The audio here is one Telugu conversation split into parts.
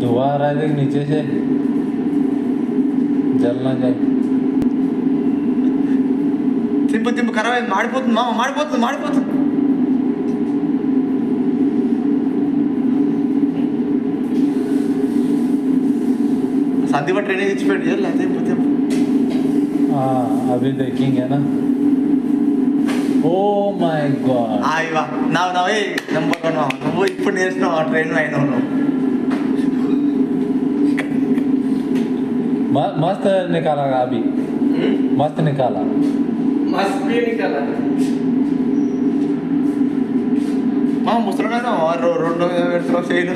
दोबारा देख नीचे से జల్నా జాయ్ తింపు తింపు ఖరాబ్ అయింది మాడిపోతుంది మామ మాడిపోతుంది మాడిపోతుంది సందీప ట్రైనేజ్ ఇచ్చిపోయాడు చేయాలి అయితే हाँ अभी देखेंगे ना ओ माय गॉड ఆ, ఇవా నా నవ్వే నెంబర్ వన్ మామ నువ్వు ఇప్పుడు నేర్చున్నావు ఆ ట్రైన్ అయినావు నువ్వు म- मस्त निकाला अभी मस्त निकाला मस्त भी निकाला మా ముసలినైనా రెండు పెడుతున్నావు చేయలు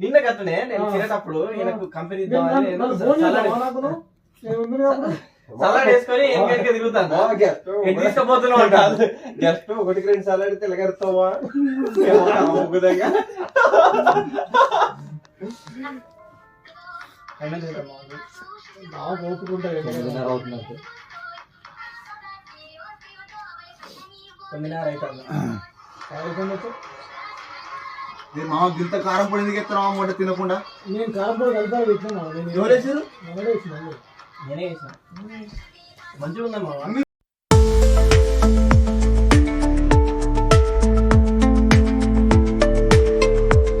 నిన్న కట్టనే నేను తినేటప్పుడు ఈయనకు కంపెనీ సలాడ్ సలాడ్ వేసుకొని వెనక తిరుగుతాను? తీసుకుపోతున్నావు అంట. జస్ట్ ఒకటికి రెండు సార్లు అడిగితే ఎలాగెడతావా తొమ్మిదిన్నర అవుతుంది మామ గింత కారం పొడి ఎందుకు ఎత్తున్నావు మొట్ట తినకుండా? నేను కారపూడి కలిపా పెట్టినా. నేను ఎవరు వేసారు వేసిన నేనే చేసిన మంచిగా ఉందమ్మా